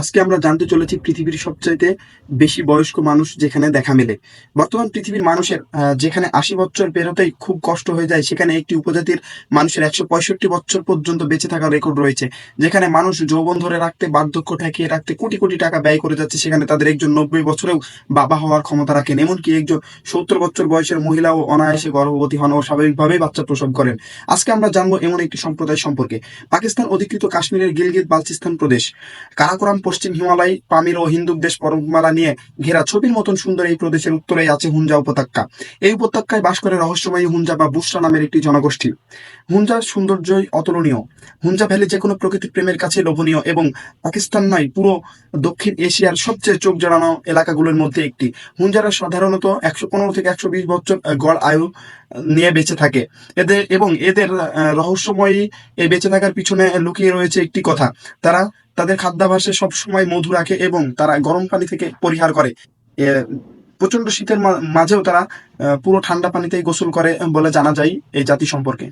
আজকে আমরা জানতে চলেছি পৃথিবীর সবচাইতে বেশি বয়স্ক মানুষ যেখানে দেখা মেলে। বর্তমান পৃথিবীর মানুষের যেখানে আশি বছর পেরোতেই খুব কষ্ট হয়ে যায়, সেখানে একটি উপজাতির মানুষের একশো পঁয়ষট্টি বছর পর্যন্ত বেঁচে থাকার রেকর্ড রয়েছে। যেখানে মানুষ যৌবন ধরে রাখতে, বার্ধক্য ঠেকিয়ে রাখতে, কোটি কোটি টাকা ব্যয় করে যাচ্ছে, সেখানে তাদের একজন নব্বই বছরেও বাবা হওয়ার ক্ষমতা রাখেন। এমনকি একজন সত্তর বছর বয়সের মহিলাও অনায়াসে গর্ভবতী হন ও স্বাভাবিকভাবেই বাচ্চা প্রসব করেন। আজকে আমরা জানব এমন একটি সম্প্রদায় সম্পর্কে। পাকিস্তান অধিকৃত কাশ্মীরের গিলগিত, বালচিস্তান প্রদেশ। কারাকোরাম পশ্চিম হিমালয় পামির ও হিন্দুক দেশ পর্বতমালা নিয়ে ঘেরা ছবির মতন সুন্দর এই প্রদেশের উত্তরেই আছে হুঞ্জা উপত্যকা। এই উপত্যকায় বাস করে রহস্যময়ী হুঞ্জা বা বুসরা নামের একটি জনগোষ্ঠী। হুঞ্জার সৌন্দর্যই অতুলনীয়। হুঞ্জা ভ্যালি যে কোনো প্রকৃতি প্রেমের কাছে লোভনীয় এবং পাকিস্তান নয়, পুরো দক্ষিণ এশিয়ার সবচেয়ে চোখ জড়ানো এলাকাগুলোর মধ্যে একটি। হুঞ্জারা সাধারণত একশো পনেরো থেকে একশো বিশ বছর গড় আয়ু নিয়ে বেঁচে থাকে। এদের এবং এদের রহস্যময়ী এই বেঁচে থাকার পিছনে লুকিয়ে রয়েছে একটি কথা। তারা তাদের খাদ্যাভাসে সবসময় মধু রাখে এবং তারা গরম পানি থেকে পরিহার করে। প্রচণ্ড শীতের মাঝেও তারা পুরো ঠান্ডা পানিতেই গোসল করে বলে জানা যায় এই জাতি সম্পর্কে।